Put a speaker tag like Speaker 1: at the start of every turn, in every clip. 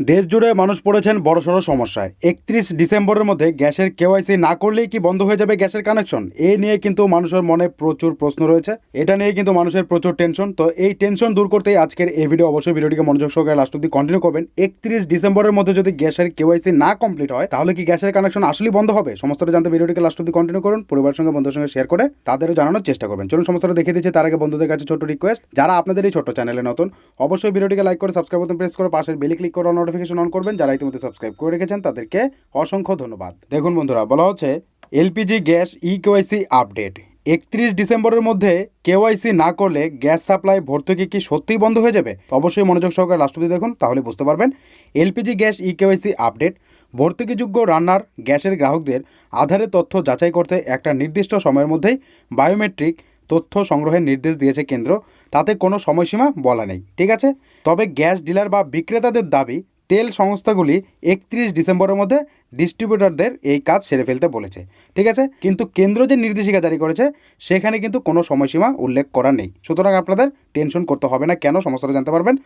Speaker 1: দেশ জুড়ে মানুষ পড়েছেন বড়সড় সমস্যায়। একত্রিশ ডিসেম্বরের মধ্যে গ্যাসের কেওয়াইসি না করলেই কি বন্ধ হয়ে যাবে গ্যাসের কানেকশন? এ নিয়ে কিন্তু মানুষের মনে প্রচুর প্রশ্ন রয়েছে। এটা নিয়ে কিন্তু মানুষের প্রচুর টেনশন। তো এই টেনশন দূর করতেই আজকের এই ভিডিও অবশ্যই ভিডিওটিকে মনোযোগ সহকারে লাস্ট অব্দি কন্টিনিউ করবেন। একত্রিশ ডিসেম্বরের মধ্যে যদি গ্যাসের কেওয়াইসি না কমপ্লিট হয়, তাহলে কি গ্যাসের কানেকশন আসলেই বন্ধ হবে? সমস্তটা জানতে ভিডিওটিকে লাস্ট অব্দি কন্টিনিউ করুন, পরিবারের সঙ্গে, বন্ধুদের সঙ্গে শেয়ার করে তাদেরও জানানোর চেষ্টা করবেন। চলুন সমস্তটা দেখে দিচ্ছি। তার আগে বন্ধুদের কাছে ছোট রিকোয়েস্ট যারা আপনাদের এই ছোট্ট চ্যানেলে নতুন, অবশ্যই ভিডিওটিকে লাইক করে সাবস্ক্রাইব বাটন প্রেস করে পাশের বেলি ক্লিক করে নোটিফিকেশন অন করবেন, যারা ইতিমধ্যে সাবস্ক্রাইব করে রেখেছেন, তাদেরকে অসংখ্য ধন্যবাদ। দেখুন বন্ধুরা, বলা হচ্ছে LPG gas e KYC update একত্রিশ ডিসেম্বরের মধ্যে কেওয়াইসি না করলে গ্যাস সাপ্লাই ভর্তুকি কি সত্যিই বন্ধ হয়ে যাবে? অবশ্যই মনোযোগ সহকারে রাষ্ট্রপতি দেখুন, তাহলে বুঝতে পারবেন। LPG gas e KYC update ভর্তুকিযোগ্য রান্নার গ্যাসের গ্রাহকদের আধারের তথ্য যাচাই করতে একটা নির্দিষ্ট সময়ের মধ্যেই বায়োমেট্রিক তথ্য সংগ্রহের নির্দেশ দিয়েছে কেন্দ্র। তাতে কোনো সময়সীমা বলা নেই, ঠিক আছে? তবে গ্যাস ডিলার বা বিক্রেতাদের দাবি তেল সংস্থাগুলি একত্রিশ ডিসেম্বরের মধ্যে ডিস্ট্রিবিউটরদের এই কাজ সেরে ফেলতে বলেছে। ঠিক আছে? কিন্তু কেন্দ্র যে নির্দেশিকা জারি করেছে, সেখানে কিন্তু কোনো সময়সীমা উল্লেখ করা নেই। সুতরাং আপনাদের টেনশন করতে হবে না, কেন সমস্যাটা জানতে পারবেন?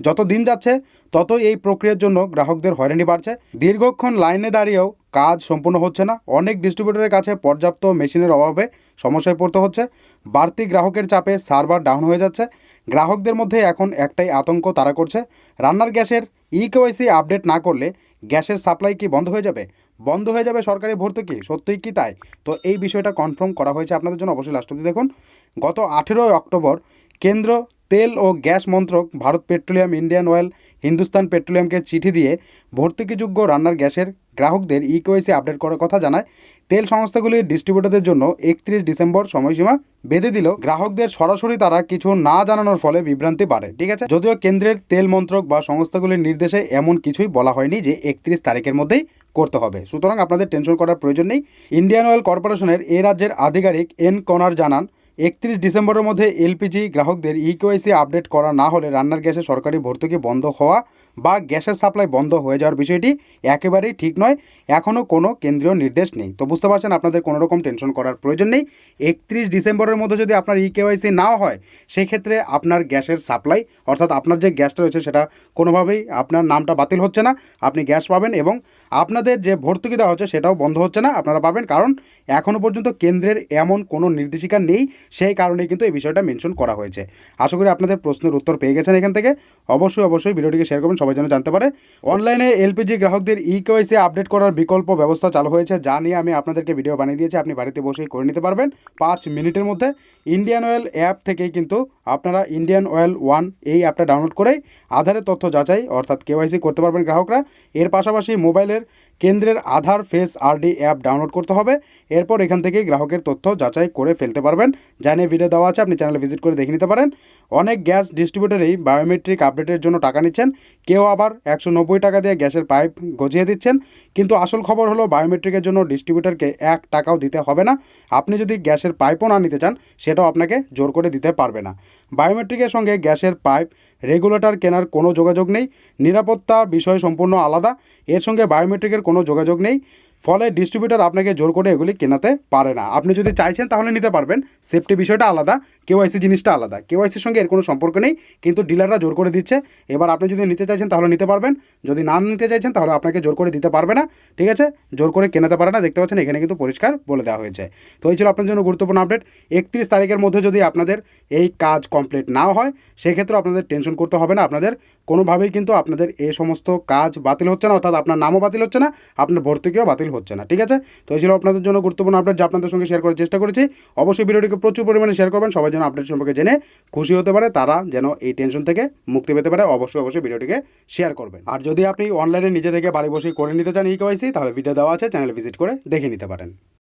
Speaker 1: যত দিন যাচ্ছে তত এই প্রক্রিয়ার জন্য গ্রাহকদের হয়রানি বাড়ছে। দীর্ঘক্ষণ লাইনে দাঁড়িয়েও কাজ সম্পূর্ণ হচ্ছে না। অনেক ডিস্ট্রিবিউটরের কাছে পর্যাপ্ত মেশিনের অভাবে সমস্যায় পড়তে হচ্ছে। বাড়তি গ্রাহকের চাপে সার্ভার ডাউন হয়ে যাচ্ছে। গ্রাহকদের মধ্যে এখন একটাই আতঙ্ক তারা করছে। রান্নার গ্যাসের ই কেওয়াইসি আপডেট না করলে গ্যাসের সাপ্লাই কি বন্ধ হয়ে যাবে? বন্ধ হয়ে যাবে সরকারি ভর্তুকি সত্যিই কি তাই? তো এই বিষয়টা কনফার্ম করা হয়েছে আপনাদের জন্য অবশ্যই লাস্ট অব্দি দেখুন। গত আঠেরোই অক্টোবর কেন্দ্র তেল ও গ্যাস মন্ত্রক Bharat petroleum Indian oil Hindustan পেট্রোলিয়ামকে চিঠি দিয়ে ভর্তুকিযোগ্য রান্নার গ্যাসের গ্রাহকদের ই কেওয়াইসি আপডেট করার কথা জানায়। তেল সংস্থাগুলির ডিস্ট্রিবিউটরদের জন্য একত্রিশ ডিসেম্বর সময়সীমা বেঁধে দিল। গ্রাহকদের সরাসরি তারা কিছু না জানানোর ফলে বিভ্রান্তি বাড়ে। ঠিক আছে? যদিও কেন্দ্রের তেল মন্ত্রক বা সংস্থাগুলির নির্দেশে এমন কিছুই বলা হয়নি যে একত্রিশ তারিখের মধ্যেই করতে হবে। সুতরাং আপনাদের টেনশন করার প্রয়োজন নেই। ইন্ডিয়ান অয়েল কর্পোরেশনের এ রাজ্যের আধিকারিক এন কনার জানান একত্রিশ ডিসেম্বরের মধ্যে এলপিজি গ্রাহকদের ইকেওয়াইসি আপডেট করা না হলে রান্নার গ্যাসে সরকারি ভর্তুকি বন্ধ হওয়া বা গ্যাসের সাপ্লাই বন্ধ হয়ে যাওয়ার বিষয়টি একেবারেই ঠিক নয়। এখনও কোনো কেন্দ্রীয় নির্দেশ নেই। তো বুঝতে পারছেন, আপনাদের কোনো রকম টেনশন করার প্রয়োজন নেই। একত্রিশ ডিসেম্বরের মধ্যে যদি আপনার ইকেওয়াইসি নাও হয়, সেক্ষেত্রে আপনার গ্যাসের সাপ্লাই, অর্থাৎ আপনার যে গ্যাসটা রয়েছে সেটা কোনোভাবেই আপনার নামটা বাতিল হচ্ছে না। আপনি গ্যাস পাবেন এবং আপনাদের যে ভর্তুকি দেওয়া হচ্ছে সেটাও বন্ধ হচ্ছে না, আপনারা পাবেন, কারণ এখনও পর্যন্ত কেন্দ্রের এমন কোনো নির্দেশিকা নেই, সেই কারণেই কিন্তু এই বিষয়টা মেনশন করা হয়েছে। আশা করি আপনাদের প্রশ্নের উত্তর পেয়ে গেছেন এখান থেকে। অবশ্যই অবশ্যই ভিডিওটিকে শেয়ার করবেন, সবাই যেন জানতে পারে। অনলাইনে এলপিজি গ্রাহকদের ই কেওয়াইসি আপডেট করার বিকল্প ব্যবস্থা চালু হয়েছে, যা নিয়ে আমি আপনাদেরকে ভিডিও বানিয়ে দিয়েছি। আপনি বাড়িতে বসেই করে নিতে পারবেন পাঁচ মিনিটের মধ্যে। ইন্ডিয়ান অয়েল অ্যাপ থেকেই কিন্তু আপনারা ইন্ডিয়ান অয়েল ওয়ান এই অ্যাপটা ডাউনলোড করেই আধারের তথ্য যাচাই, অর্থাৎ কেওয়াইসি করতে পারবেন গ্রাহকরা। এর পাশাপাশি মোবাইলের কেন্দ্রের Aadhaar, face, RD, app download করতে হবে। এরপর এখান থেকেই গ্রাহকের তথ্য যাচাই করে ফেলতে পারবেন। জানিয়ে ভিডিও দেওয়া আছে, আপনি চ্যানেলে ভিজিট করে দেখে নিতে পারেন। অনেক গ্যাস ডিস্ট্রিবিউটারেই বায়োমেট্রিক আপডেটের জন্য টাকা নিচ্ছেন। কেউ আবার একশো নব্বই টাকা দিয়ে গ্যাসের পাইপ গজিয়ে দিচ্ছেন। কিন্তু আসল খবর হলো বায়োমেট্রিকের জন্য ডিস্ট্রিবিউটারকে এক টাকাও দিতে হবে না। আপনি যদি গ্যাসের পাইপও না নিতে চান, সেটাও আপনাকে জোর করে দিতে পারবে না। বায়োমেট্রিকের সঙ্গে গ্যাসের পাইপ রেগুলেটর কেনার কোনো যোগাযোগ নেই, নিরাপত্তা বিষয় সম্পূর্ণ আলাদা, এর সঙ্গে বায়োমেট্রিকের কোনো যোগাযোগ নেই, ফলে ডিস্ট্রিবিউটার আপনাকে জোর করে এগুলি কেনাতে পারে না। আপনি যদি চাইছেন তাহলে নিতে পারবেন সেফটি বিষয়টা আলাদা কেওয়াইসি জিনিসটা আলাদা। কেওয়াইসির সঙ্গে এর কোনো সম্পর্ক নেই, কিন্তু ডিলাররা জোর করে দিচ্ছে। এবার আপনি যদি নিতে চাইছেন তাহলে নিতে পারবেন। যদি না নিতে চাইছেন তাহলে আপনাকে জোর করে দিতে পারবে না, ঠিক আছে? জোর করে কেনাতে পারে না। দেখতে পাচ্ছেন এখানে কিন্তু পরিষ্কার বলে দেওয়া হয়েছে। তো এই ছিল আপনার জন্য গুরুত্বপূর্ণ আপডেট। একত্রিশ তারিখের মধ্যে যদি আপনাদের এই কাজ কমপ্লিট না হয়, সেক্ষেত্রে আপনাদের টেনশন করতে হবে না। আপনাদের কোনোভাবেই কিন্তু আপনাদের এই সমস্ত কাজ বাতিল হচ্ছে না, অর্থাৎ আপনার নামও বাতিল হচ্ছে না, আপনার ভর্তুকিও বাতিল হচ্ছে না, ঠিক আছে? তো এই ছিল আপনাদের জন্য গুরুত্বপূর্ণ আপডেট যা আপনাদের সঙ্গে শেয়ার করার চেষ্টা করেছি। অবশ্যই ভিডিওটিকে প্রচুর পরিমাণে শেয়ার করবেন। সবাই যেন আপডেট সম্পর্কে জেনে খুশি হতে পারে তারা যেন এই টেনশন থেকে মুক্তি পেতে পারে। অবশ্যই অবশ্যই ভিডিওটিকে শেয়ার করবেন। আর যদি আপনি অনলাইনে নিজে থেকে বাড়ি বসে করে নিতে চান ই কেওয়াইসি তাহলে ভিডিও দেওয়া আছে চ্যানেল ভিজিট করে দেখে নিতে পারেন।